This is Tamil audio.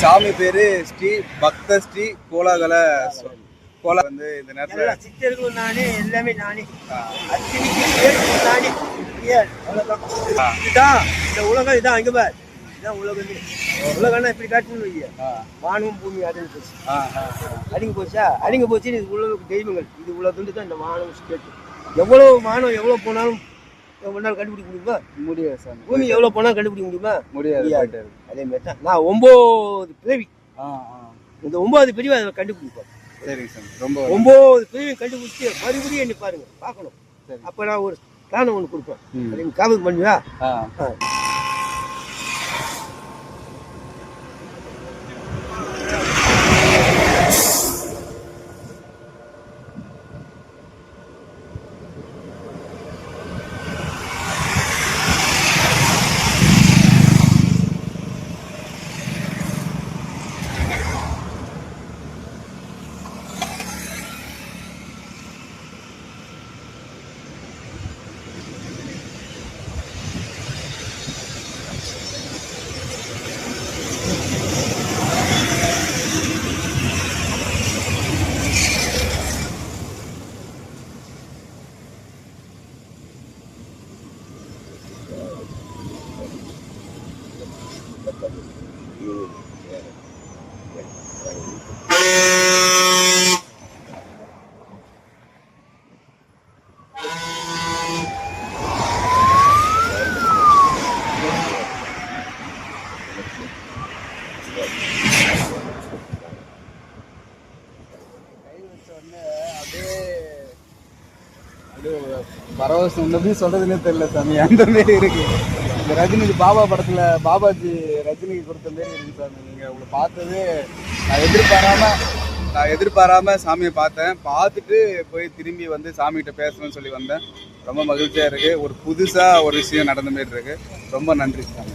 சாமி பேரு ஸ்ரீ பக்த ஸ்ரீ கோலாகல கோலா வந்து இந்த நேரத்துல சித்தர்களும் நானே எல்லாமே நானே. நானே. இதுதான் இந்த உலகம் இதான் அங்க பார். இதான் உலகமே உலகம்னா இப்படி காட்டுன்னு வைய ஆ, வானமும் பூமி அடங்கி போச்சு. அடங்கி போச்சா? அடங்கி போச்சு இது உலக தெய்வங்கள். இது இவ்வளவு துண்டு தான் இந்த வானம் ஸ்டேட் எவ்வளவு வானம் எவ்வளவு போனாலும் நாள் கண்டுபிடிக்க முடியுமா? முடியாது சாமி. பூமி எவ்வளவு போனாலும் கண்டுபிடிக்க முடியுமா? முடியாது. அதே மாதிரி தான். நான் ஒன்பது பிறவி. இந்த ஒன்பது பிரிவு அதில் கண்டுபிடிப்பேன் சரிங்க சாமி ரொம்ப ஒன்பது பிரிவு கண்டுபிடிச்சு மறுபடியும் என்ன பாருங்க பார்க்கணும். சரி. அப்போ நான் ஒரு பிளான் ஒன்று கொடுப்பேன். ம். அதை பரவசம் எப்படி சொல்றதுன்னே தெரியல சாமி அந்த மாரி இருக்கு. இந்த ரஜினி பாபா படத்துல பாபாஜி ரஜினிக்கு கொடுத்த மாரி இருக்கு சார். நீங்க உங்களை பார்த்தது நான் எதிர்பாராம நான் எதிர்பாராம சாமியை பார்த்தேன். பார்த்துட்டு போய் திரும்பி வந்து சாமிகிட்ட பேசணும்னு சொல்லி வந்தேன். ரொம்ப மகிழ்ச்சியா இருக்கு. ஒரு புதுசா ஒரு விஷயம் நடந்த மாரி இருக்கு. ரொம்ப நன்றி சாமி.